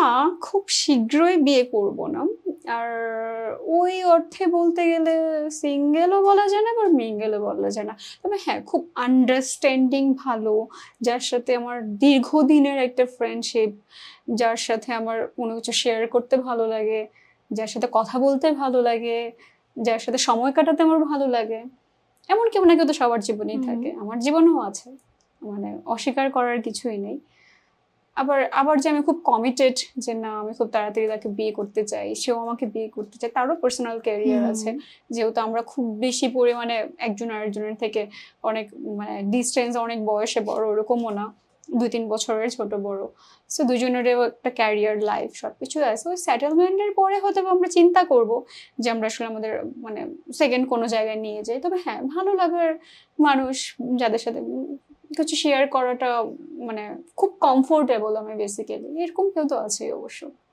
না খুব শীঘ্রই বিয়ে করব না। আর ওই অর্থে বলতে গেলে সিঙ্গেলও বলা যায় না আবার মিঙ্গেলও বলা যায় না। তবে হ্যাঁ খুব আন্ডারস্ট্যান্ডিং ভালো যার সাথে আমার দীর্ঘদিনের একটা ফ্রেন্ডশিপ যার সাথে আমার কোনো কিছু শেয়ার করতে ভালো লাগে যার সাথে কথা বলতে ভালো লাগে যার সাথে সময় কাটাতে আমার ভালো লাগে। এমন কেউ না কেউ তো সবার জীবনেই থাকে আমার জীবনেও আছে। মানে অস্বীকার করার কিছুই নেই। আবার আবার যে আমি খুব কমিটেড যে না আমি খুব তাড়াতাড়ি তাকে বিয়ে করতে চাই সেও আমাকে বিয়ে করতে চায় তারও পার্সোনাল ক্যারিয়ার আছে। যেহেতু আমরা খুব বেশি পরিমাণে একজন আরেকজনের থেকে অনেক মানে ডিস্টেন্স অনেক বয়সে বড় ওরকমও না। দুই তিন বছরের ছোট বড়। সো দুজনেরও একটা ক্যারিয়ার লাইফ সব কিছু আছে। ওই সেটেলমেন্টের পরে হয়তো আমরা চিন্তা করব যে আমরা আসলে আমাদের মানে সেকেন্ড কোনো জায়গায় নিয়ে যাই। তবে হ্যাঁ ভালো লাগার মানুষ যাদের সাথে কিছু শেয়ার করাটা মানে খুব কমফোর্টেবল আমি বেসিক্যালি এরকম কেউ তো আছেই অবশ্য।